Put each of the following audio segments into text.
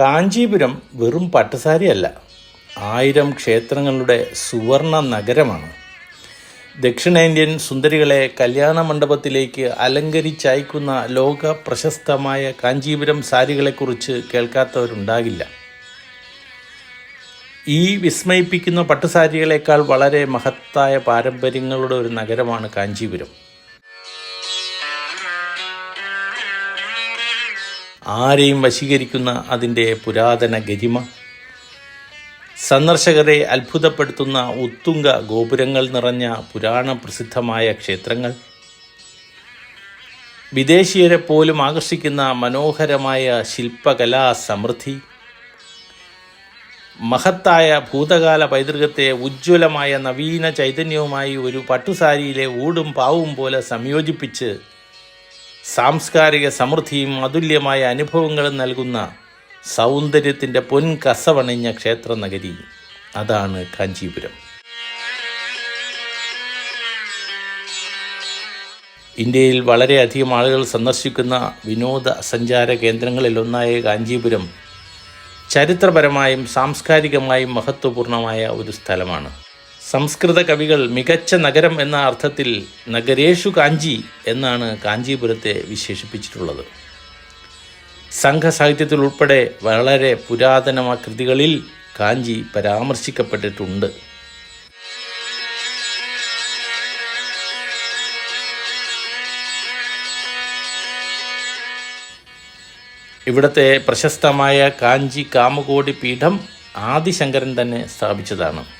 കാഞ്ചീപുരം വെറും പട്ടുസാരിയല്ല. ആയിരം ക്ഷേത്രങ്ങളുടെ സുവർണ നഗരമാണ്. ദക്ഷിണേന്ത്യൻ സുന്ദരികളെ കല്യാണ മണ്ഡപത്തിലേക്ക് അലങ്കരിച്ചയക്കുന്ന ലോക പ്രശസ്തമായ കാഞ്ചീപുരം സാരികളെക്കുറിച്ച് കേൾക്കാത്തവരുണ്ടാകില്ല. ഈ വിസ്മയിപ്പിക്കുന്ന പട്ടുസാരികളേക്കാൾ വളരെ മഹത്തായ പാരമ്പര്യങ്ങളുടെ ഒരു നഗരമാണ് കാഞ്ചീപുരം. ആരെയും വശീകരിക്കുന്ന അതിന്റെ പുരാതന ഗരിമ. സന്ദർശകരെ അത്ഭുതപ്പെടുത്തുന്ന ഉത്തുംഗ ഗോപുരങ്ങൾ നിറഞ്ഞ പുരാണ പ്രസിദ്ധമായ ക്ഷേത്രങ്ങൾ. വിദേശീയരെ പോലും ആകർഷിക്കുന്ന മനോഹരമായ ശില്പകലാ സമൃദ്ധി. മഹത്തായ ഭൂതകാല പൈതൃകത്തെ ഉജ്ജ്വലമായ നവീന ചൈതന്യവുമായി ഒരു പട്ടുസാരിയിലെ ഊടും പാവും പോലെ സംയോജിപ്പിച്ച് സാംസ്കാരിക സമൃദ്ധിയും അതുല്യമായ അനുഭവങ്ങളും നൽകുന്ന സൗന്ദര്യത്തിന്റെ പൊൻകസവണിഞ്ഞ ക്ഷേത്ര നഗരി അതാണ് കാഞ്ചീപുരം. ഇന്ത്യയിൽ വളരെയധികം ആളുകൾ സന്ദർശിക്കുന്ന വിനോദ സഞ്ചാര കേന്ദ്രങ്ങളിലൊന്നായ കാഞ്ചീപുരം ചരിത്രപരമായും സാംസ്കാരികമായും മഹത്വപൂർണമായ ഒരു സ്ഥലമാണ്. സംസ്കൃത കവികൾ മികച്ച നഗരം എന്ന അർത്ഥത്തിൽ നഗരേഷു കാഞ്ചി എന്നാണ് കാഞ്ചീപുരത്തെ വിശേഷിപ്പിച്ചിട്ടുള്ളത്. സംഘസാഹിത്യത്തിൽ ഉൾപ്പെടെ വളരെ പുരാതന കൃതികളിൽ കാഞ്ചി പരാമർശിക്കപ്പെട്ടിട്ടുണ്ട്. ഇവിടുത്തെ പ്രശസ്തമായ കാഞ്ചി കാമകോടി പീഠം ആദിശങ്കരൻ തന്നെ സ്ഥാപിച്ചതാണ്.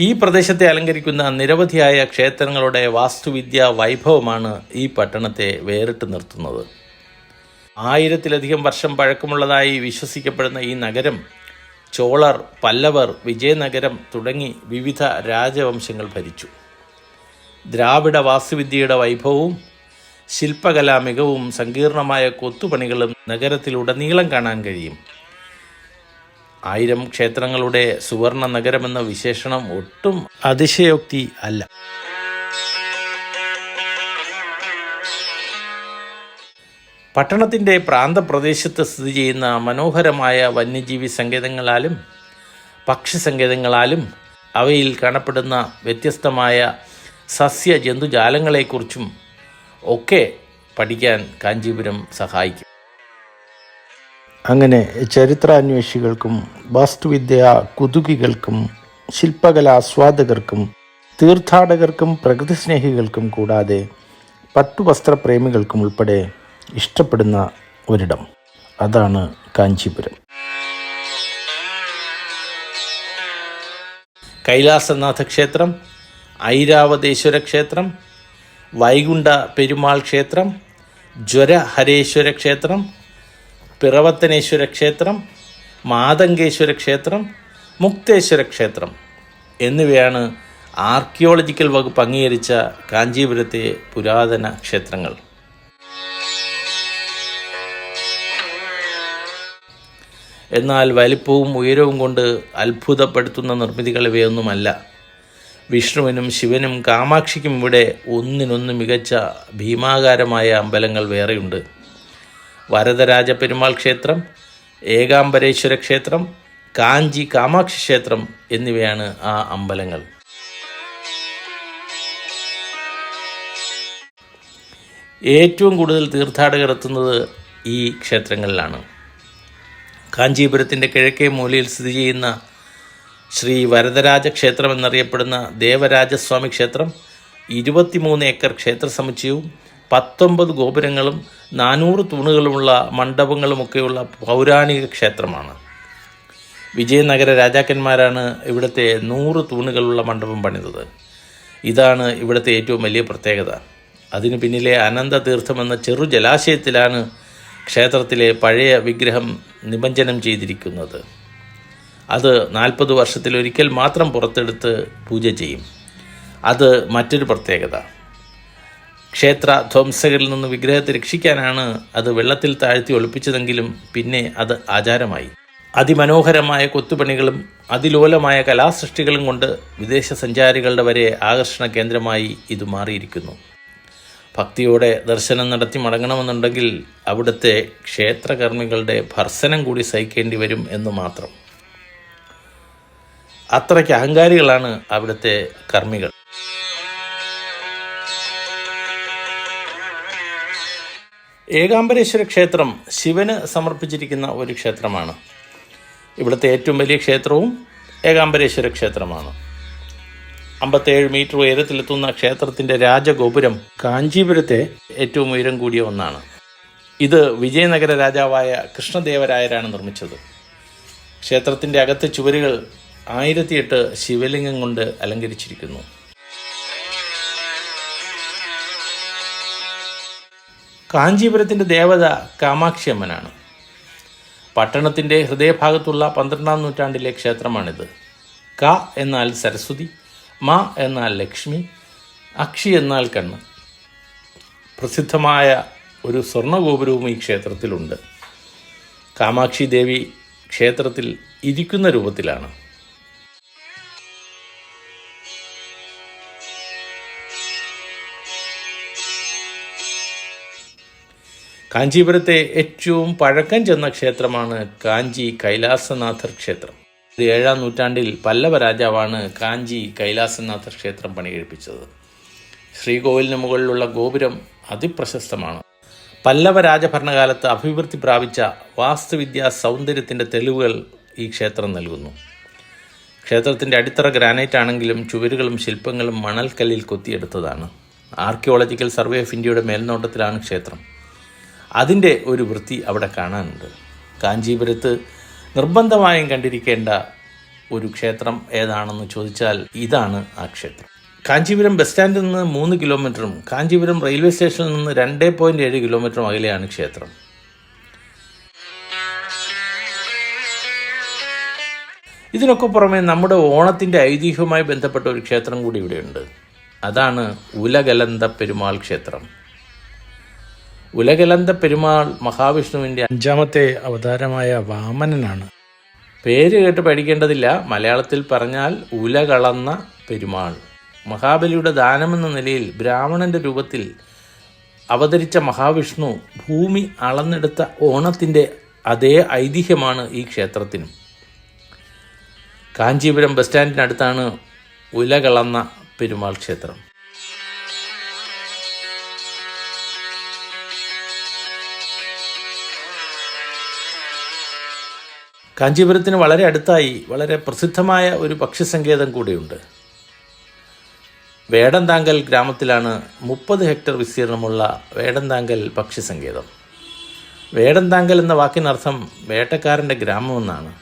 ഈ പ്രദേശത്തെ അലങ്കരിക്കുന്ന നിരവധിയായ ക്ഷേത്രങ്ങളുടെ വാസ്തുവിദ്യ വൈഭവമാണ് ഈ പട്ടണത്തെ വേറിട്ട് നിർത്തുന്നത്. ആയിരത്തിലധികം വർഷം പഴക്കമുള്ളതായി വിശ്വസിക്കപ്പെടുന്ന ഈ നഗരം ചോളർ പല്ലവർ വിജയനഗരം തുടങ്ങി വിവിധ രാജവംശങ്ങൾ ഭരിച്ചു. ദ്രാവിഡ വാസ്തുവിദ്യയുടെ വൈഭവവും ശില്പകലാ മികവും സങ്കീർണമായ കൊത്തുപണികളും നഗരത്തിലുടനീളം കാണാൻ കഴിയും. ആയിരം ക്ഷേത്രങ്ങളുടെ സുവർണ നഗരമെന്ന വിശേഷണം ഒട്ടും അതിശയോക്തി അല്ല. പട്ടണത്തിന്റെ പ്രാന്തപ്രദേശത്ത് സ്ഥിതി ചെയ്യുന്ന മനോഹരമായ വന്യജീവി സങ്കേതങ്ങളാലും പക്ഷി സങ്കേതങ്ങളാലും അവയിൽ കാണപ്പെടുന്ന വ്യത്യസ്തമായ സസ്യ ജന്തുജാലങ്ങളെക്കുറിച്ചും ഒക്കെ പഠിക്കാൻ കാഞ്ചീപുരം സഹായിക്കും. അങ്ങനെ ചരിത്രാന്വേഷികൾക്കും വാസ്തുവിദ്യ കുതുകികൾക്കും ശില്പകലാസ്വാദകർക്കും തീർത്ഥാടകർക്കും പ്രകൃതി സ്നേഹികൾക്കും കൂടാതെ പട്ടുവസ്ത്രപ്രേമികൾക്കും ഉൾപ്പെടെ ഇഷ്ടപ്പെടുന്ന ഒരിടം. അതാണ് കാഞ്ചീപുരം. കൈലാസനാഥ ക്ഷേത്രം ഐരാവതേശ്വര ക്ഷേത്രം വൈകുണ്ഠ പെരുമാൾ ക്ഷേത്രം ജ്വരഹരേശ്വര ക്ഷേത്രം പിറവത്തനേശ്വര ക്ഷേത്രം മാതങ്കേശ്വര ക്ഷേത്രം മുക്തേശ്വര ക്ഷേത്രം എന്നിവയാണ് ആർക്കിയോളജിക്കൽ വകുപ്പ് അംഗീകരിച്ച കാഞ്ചീപുരത്തെ പുരാതന ക്ഷേത്രങ്ങൾ. എന്നാൽ വലിപ്പവും ഉയരവും കൊണ്ട് അത്ഭുതപ്പെടുത്തുന്ന നിർമ്മിതികൾ ഇവയൊന്നുമല്ല. വിഷ്ണുവിനും ശിവനും കാമാക്ഷിക്കും ഇവിടെ ഒന്നിനൊന്ന് മികച്ച ഭീമാകാരമായ അമ്പലങ്ങൾ വേറെയുണ്ട്. വരദരാജ പെരുമാൾ ക്ഷേത്രം ഏകാംബരേശ്വര ക്ഷേത്രം കാഞ്ചി കാമാക്ഷി ക്ഷേത്രം എന്നിവയാണ് ആ അമ്പലങ്ങൾ. ഏറ്റവും കൂടുതൽ തീർത്ഥാടകർ എത്തുന്നത് ഈ ക്ഷേത്രങ്ങളിലാണ്. കാഞ്ചീപുരത്തിന്റെ കിഴക്കേ മൂലയിൽ സ്ഥിതി ചെയ്യുന്ന ശ്രീ വരദരാജ ക്ഷേത്രം എന്നറിയപ്പെടുന്ന ദേവരാജസ്വാമി ക്ഷേത്രം ഇരുപത്തിമൂന്ന് ഏക്കർ ക്ഷേത്ര സമുച്ചയവും പത്തൊമ്പത് ഗോപുരങ്ങളും നാനൂറ് തൂണുകളുമുള്ള മണ്ഡപങ്ങളുമൊക്കെയുള്ള പൗരാണിക ക്ഷേത്രമാണ്. വിജയനഗര രാജാക്കന്മാരാണ് ഇവിടുത്തെ നൂറ് തൂണുകളുള്ള മണ്ഡപം പണിതത്. ഇതാണ് ഇവിടുത്തെ ഏറ്റവും വലിയ പ്രത്യേകത. അതിനു പിന്നിലെ അനന്തതീർത്ഥം എന്ന ചെറു ജലാശയത്തിലാണ് ക്ഷേത്രത്തിലെ പഴയ വിഗ്രഹം നിമഞ്ജനം ചെയ്തിരിക്കുന്നത്. അത് നാൽപ്പത് വർഷത്തിലൊരിക്കൽ മാത്രം പുറത്തെടുത്ത് പൂജ ചെയ്യും. അത് മറ്റൊരു പ്രത്യേകത. ക്ഷേത്ര ധ്വംസകരിൽ നിന്ന് വിഗ്രഹത്തെ രക്ഷിക്കാനാണ് അത് വെള്ളത്തിൽ താഴ്ത്തി ഒളിപ്പിച്ചതെങ്കിലും പിന്നെ അത് ആചാരമായി. അതിമനോഹരമായ കൊത്തുപണികളും അതിലോലമായ കലാസൃഷ്ടികളും കൊണ്ട് വിദേശ സഞ്ചാരികളുടെ വരെ ആകർഷണ കേന്ദ്രമായി ഇത് മാറിയിരിക്കുന്നു. ഭക്തിയോടെ ദർശനം നടത്തി മടങ്ങണമെന്നുണ്ടെങ്കിൽ അവിടുത്തെ ക്ഷേത്രകർമ്മികളുടെ ഭർസനം കൂടി സഹിക്കേണ്ടി വരും എന്ന് മാത്രം. അത്രയ്ക്ക് അഹങ്കാരികളാണ് അവിടുത്തെ കർമ്മികൾ. ഏകാംബരേശ്വര ക്ഷേത്രം ശിവന് സമർപ്പിച്ചിരിക്കുന്ന ഒരു ക്ഷേത്രമാണ്. ഇവിടുത്തെ ഏറ്റവും വലിയ ക്ഷേത്രവും ഏകാംബരേശ്വര ക്ഷേത്രമാണ്. അമ്പത്തേഴ് മീറ്റർ ഉയരത്തിലെത്തുന്ന ക്ഷേത്രത്തിന്റെ രാജഗോപുരം കാഞ്ചീപുരത്തെ ഏറ്റവും ഉയരം കൂടിയ ഒന്നാണ്. ഇത് വിജയനഗര രാജാവായ കൃഷ്ണദേവരായരാണ് നിർമ്മിച്ചത്. ക്ഷേത്രത്തിന്റെ അകത്തെ ചുവരുകൾ ആയിരത്തിയെട്ട് ശിവലിംഗം കൊണ്ട് അലങ്കരിച്ചിരിക്കുന്നു. കാഞ്ചീപുരത്തിന്റെ ദേവത കാമാക്ഷിയമ്മനാണ്. പട്ടണത്തിന്റെ ഹൃദയഭാഗത്തുള്ള പന്ത്രണ്ടാം നൂറ്റാണ്ടിലെ ക്ഷേത്രമാണിത്. ക എന്നാൽ സരസ്വതി മ എന്നാൽ ലക്ഷ്മി അക്ഷി എന്നാൽ കണ്ണ്. പ്രസിദ്ധമായ ഒരു സ്വർണഗോപുരവും ഈ ക്ഷേത്രത്തിലുണ്ട്. കാമാക്ഷി ദേവി ക്ഷേത്രത്തിൽ ഇരിക്കുന്ന രൂപത്തിലാണ്. കാഞ്ചീപുരത്തെ ഏറ്റവും പഴക്കം ചെന്ന ക്ഷേത്രമാണ് കാഞ്ചി കൈലാസനാഥർ ക്ഷേത്രം. ഏഴാം നൂറ്റാണ്ടിൽ പല്ലവ രാജാവാണ് കാഞ്ചി കൈലാസനാഥർ ക്ഷേത്രം പണികഴിപ്പിച്ചത്. ശ്രീകോവിലിന് മുകളിലുള്ള ഗോപുരം അതിപ്രശസ്തമാണ്. പല്ലവ രാജഭരണകാലത്ത് അഭിവൃദ്ധി പ്രാപിച്ച വാസ്തുവിദ്യാ സൗന്ദര്യത്തിന്റെ തെളിവുകൾ ഈ ക്ഷേത്രം നൽകുന്നു. ക്ഷേത്രത്തിന്റെ അടിത്തറ ഗ്രാനൈറ്റ് ആണെങ്കിലും ചുവരുകളും ശില്പങ്ങളും മണൽക്കല്ലിൽ കൊത്തിയെടുത്തതാണ്. ആർക്കിയോളജിക്കൽ സർവേ ഓഫ് ഇന്ത്യയുടെ മേൽനോട്ടത്തിലാണ് ക്ഷേത്രം. അതിന്റെ ഒരു വൃത്തി അവിടെ കാണാനുണ്ട്. കാഞ്ചീപുരത്ത് നിർബന്ധമായും കണ്ടിരിക്കേണ്ട ഒരു ക്ഷേത്രം ഏതാണെന്ന് ചോദിച്ചാൽ ഇതാണ് ആ ക്ഷേത്രം. കാഞ്ചീപുരം ബസ് സ്റ്റാൻഡിൽ നിന്ന് മൂന്ന് കിലോമീറ്ററും കാഞ്ചീപുരം റെയിൽവേ സ്റ്റേഷനിൽ നിന്ന് രണ്ട് പോയിന്റ് ഏഴ് കിലോമീറ്ററും അകലെയാണ് ക്ഷേത്രം. ഇതിനൊക്കെ പുറമെ നമ്മുടെ ഓണത്തിന്റെ ഐതിഹ്യവുമായി ബന്ധപ്പെട്ട ഒരു ക്ഷേത്രം കൂടി ഇവിടെയുണ്ട്. അതാണ് ഉലകലന്ത പെരുമാൾ ക്ഷേത്രം. ഉലകലന്ത പെരുമാൾ മഹാവിഷ്ണുവിന്റെ അഞ്ചാമത്തെ അവതാരമായ വാമനനാണ്. പേര് കേട്ട് പഠിക്കേണ്ടതില്ല. മലയാളത്തിൽ പറഞ്ഞാൽ ഉലകളന്ന പെരുമാൾ. മഹാബലിയുടെ ദാനമെന്ന നിലയിൽ ബ്രാഹ്മണന്റെ രൂപത്തിൽ അവതരിച്ച മഹാവിഷ്ണു ഭൂമി അളന്നെടുത്ത ഓണത്തിന്റെ അതേ ഐതിഹ്യമാണ് ഈ ക്ഷേത്രത്തിനും. കാഞ്ചീപുരം ബസ് സ്റ്റാൻഡിനടുത്താണ് ഉലകളന്ന പെരുമാൾ ക്ഷേത്രം. കാഞ്ചീപുരത്തിന് വളരെ അടുത്തായി വളരെ പ്രസിദ്ധമായ ഒരു പക്ഷിസങ്കേതം കൂടിയുണ്ട്. വേടന്താങ്കൽ ഗ്രാമത്തിലാണ് മുപ്പത് ഹെക്ടർ വിസ്തീർണമുള്ള വേടന്താങ്കൽ പക്ഷിസങ്കേതം വേടന്താങ്കൽ എന്ന വാക്കിനർത്ഥം വേട്ടക്കാരന്റെ ഗ്രാമമെന്നാണ്.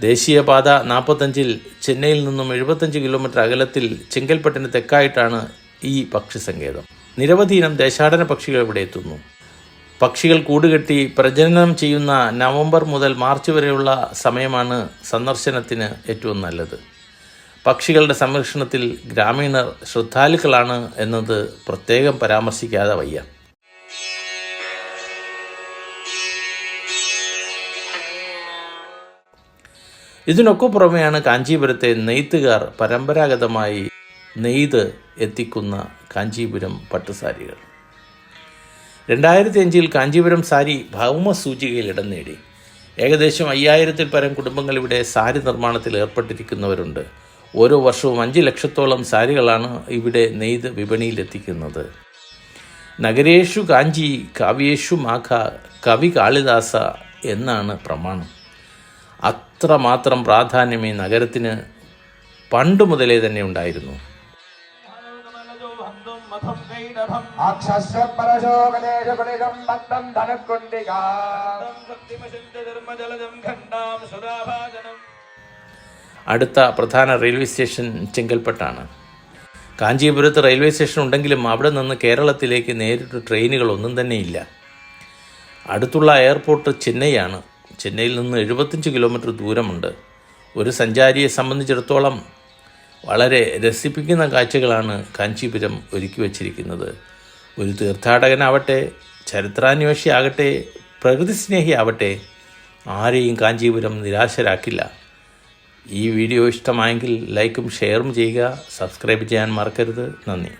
ദേശീയപാത നാൽപ്പത്തഞ്ചിൽ ചെന്നൈയിൽ നിന്നും എഴുപത്തഞ്ച് കിലോമീറ്റർ അകലത്തിൽ ചെങ്കൽപ്പെട്ടിന് തെക്കായിട്ടാണ് ഈ പക്ഷിസങ്കേതം നിരവധി ഇനം ദേശാടന പക്ഷികൾ ഇവിടെ എത്തുന്നു. പക്ഷികൾ കൂടുകെട്ടി പ്രജനനം ചെയ്യുന്ന നവംബർ മുതൽ മാർച്ച് വരെയുള്ള സമയമാണ് സന്ദർശനത്തിന് ഏറ്റവും നല്ലത്. പക്ഷികളുടെ സംരക്ഷണത്തിൽ ഗ്രാമീണർ ശ്രദ്ധാലുക്കളാണ് എന്നത് പ്രത്യേകം പരാമർശിക്കാതെ വയ്യ. ഇതിനൊക്കെ പുറമെയാണ് കാഞ്ചീപുരത്തെ നെയ്ത്തുകാർ പരമ്പരാഗതമായി നെയ്ത് എത്തിക്കുന്ന കാഞ്ചീപുരം പട്ടുസാരികൾ. രണ്ടായിരത്തി അഞ്ചിൽ കാഞ്ചീപുരം സാരി ഭൗമ സൂചികയിൽ ഇടം നേടി. ഏകദേശം അയ്യായിരത്തിൽ പരം കുടുംബങ്ങൾ ഇവിടെ സാരി നിർമ്മാണത്തിൽ ഏർപ്പെട്ടിരിക്കുന്നവരുണ്ട്. ഓരോ വർഷവും അഞ്ച് ലക്ഷത്തോളം സാരികളാണ് ഇവിടെ നെയ്ത് വിപണിയിലെത്തിക്കുന്നത്. നഗരേഷു കാഞ്ചി കാവ്യേഷു മാഘ കവി കാളിദാസ എന്നാണ് പ്രമാണം. അത്രമാത്രം പ്രാധാന്യം ഈ നഗരത്തിന് പണ്ട് മുതലേ തന്നെ ഉണ്ടായിരുന്നു. ബന്ധം ധനക്കുണ്ടികാ. അടുത്ത പ്രധാന റെയിൽവേ സ്റ്റേഷൻ ചെങ്കൽപ്പെട്ടാണ്. കാഞ്ചീപുരത്ത് റെയിൽവേ സ്റ്റേഷൻ ഉണ്ടെങ്കിലും അവിടെ നിന്ന് കേരളത്തിലേക്ക് നേരിട്ട് ട്രെയിനുകൾ ഒന്നും തന്നെയില്ല. അടുത്തുള്ള എയർപോർട്ട് ചെന്നൈയാണ്. ചെന്നൈയിൽ നിന്ന് എഴുപത്തഞ്ച് കിലോമീറ്റർ ദൂരമുണ്ട്. ഒരു സഞ്ചാരിയെ സംബന്ധിച്ചിടത്തോളം വളരെ രസിപ്പിക്കുന്ന കാഴ്ചകളാണ് കാഞ്ചീപുരം ഒരുക്കി വച്ചിരിക്കുന്നത്. ഒരു തീർത്ഥാടകനാവട്ടെ ചരിത്രാന്വേഷിയാകട്ടെ പ്രകൃതി സ്നേഹിയാവട്ടെ ആരെയും കാഞ്ചീപുരം നിരാശരാക്കില്ല. ഈ വീഡിയോ ഇഷ്ടമായെങ്കിൽ ലൈക്കും ഷെയറും ചെയ്യുക. സബ്സ്ക്രൈബ് ചെയ്യാൻ മറക്കരുത്. നന്ദി.